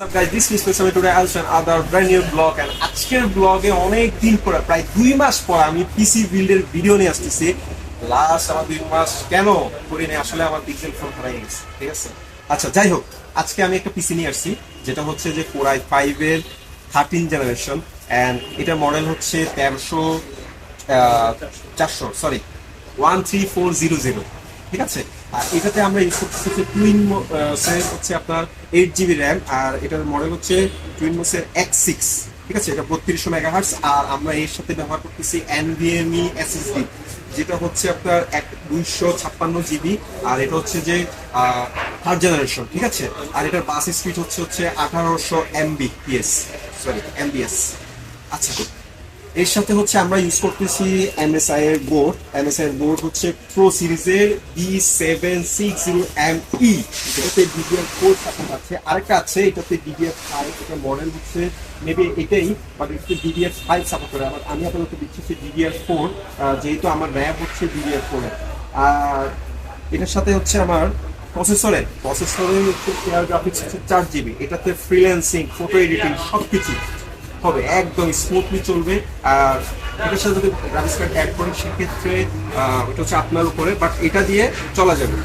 Guys, this আজকের ব্লগে অনেক দিন পর প্রায় দুই মাস পর আমি পিসি ভিডিও নিয়ে আসতেছি। লাস্ট দুই মাস কেন আসলে আমার ফোন গেছে ঠিক আছে? আচ্ছা যাই হোক আজকে আমি একটা পিসি নিয়ে আসছি যেটা হচ্ছে যে ফোর আই ফাইভ এর থার্টিন জেনারেশন অ্যান্ড এটা মডেল হচ্ছে তেরোশো চারশো sorry one three four zero zero ঠিক আছে? আর এটাতে আমরা ইউজ টুইন হচ্ছে আপনার এইট জিবি র্যাম আর এটার মডেল হচ্ছে টুইন মোসের এক্স সিক্স ঠিক আছে? এটা বত্রিশশো মেগাহার্স আর আমরা এর সাথে ব্যবহার করতেছি এনভিএমই এসএসডি যেটা হচ্ছে আপনার এক দুইশো ছাপ্পান্ন জিবি আর এটা হচ্ছে যে থার্ড জেনারেশন ঠিক আছে? আর এটার বাস স্পিড হচ্ছে হচ্ছে আঠারোশো এমবি পিএস সরি এমবিএস আচ্ছা এর সাথে হচ্ছে আমরা ইউজ করতেছি এমএসআই এর বোর্ড এমএসআই এর বোর্ড হচ্ছে প্রো সিরিজের B seven six zero M E এটাতে ডিডিআর ফোর সাপোর্ট আছে। আরেকটা আছে, এটাতে ডিডিআর ফাইভ এটা মডেল হচ্ছে মেবি এটাই বাট এটাতে ডিডিআর ফাইভ সাপোর্ট করে। আবার আমি আপাতত দিচ্ছি হচ্ছে ডিডিআর ফোর যেহেতু আমার র্যাম হচ্ছে ডিডিআর ফোর আর এটার সাথে হচ্ছে আমার হচ্ছে এয়ার গ্রাফিক্স হচ্ছে চার জিবি এটাতে ফ্রিল্যান্সিং ফটো এডিটিং সব কিছু হবে, একদম স্মুথলি চলবে। আর এটার সাথে যদি গ্রাফিক্স কার্ড অ্যাড করেন, সেক্ষেত্রে এটা হচ্ছে আপনার উপরে বাট এটা দিয়ে চলা যাবে।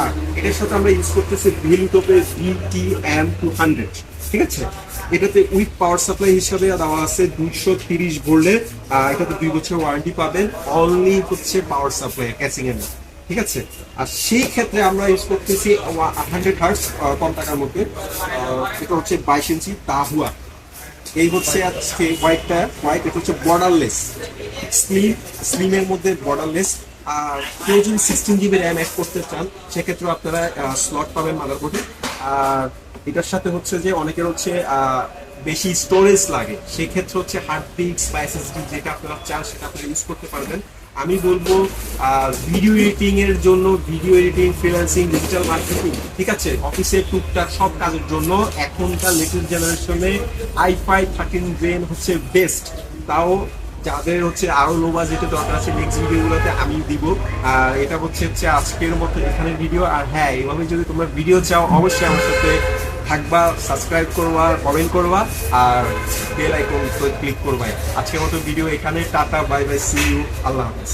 আর এটার সাথে আমরা ইউজ করতেছি ভিলটোপে ভিটি এম টু হান্ড্রেড ঠিক আছে? এটাতে উইথ পাওয়ার সাপ্লাই হিসাবে দেওয়া আছে দুইশো তিরিশ ভোল্টের এটাতে দুই বছর ওয়ারেন্টি পাবেন। অনলি হচ্ছে পাওয়ার সাপ্লাই ক্যাচিং এর ঠিক আছে? আর সেই ক্ষেত্রে আমরা ইউজ করতেছি হান্ড্রেড হার্স কম টাকার মধ্যে। এটা হচ্ছে বাইশ ইঞ্চি তাহুয়া। এই হচ্ছে আজকে হোয়াইটটা হোয়াইট এটা হচ্ছে বর্ডারলেস স্লিম স্লিমের মধ্যে বর্ডারলেস আর কেউ যদি সিক্সটিন জিবি র্যাম অ্যাড করতে চান সেক্ষেত্রে আপনারা স্লট পাবেন মাদারবোর্ডে আর এটার সাথে হচ্ছে যে অনেকের হচ্ছে বেশি স্টোরেজ লাগে। সেক্ষেত্রে হচ্ছে হার্ড ডিস্ক বা এসএসডি যেটা আপনারা চান, সেটা আপনারা ইউজ করতে পারবেন। আমি বলব ভিডিও এডিটিং এর জন্য video editing freelancing digital marketing ঠিক আছে? অফিসের টুকটাক সব কাজের জন্য এখনকার লেটেস্ট জেনারেশনে আই ফাইভ থার্টিন ব্রেন হচ্ছে বেস্ট তাও যাদের হচ্ছে আরও লো বাজেটে দরকার আছে নেক্সট ভিডিওগুলোতে আমি দিব। আর এটা হচ্ছে হচ্ছে আজকের মতো এখানে ভিডিও আর হ্যাঁ এইভাবে যদি তোমরা ভিডিও চাও, অবশ্যই আমার সাথে থাকবা সাবস্ক্রাইব করবা কমেন্ট করবা, আর বেল আইকন ক্লিক করবা আজকের মতো ভিডিও এখানে, tata bye bye see you আল্লাহ হাফেজ।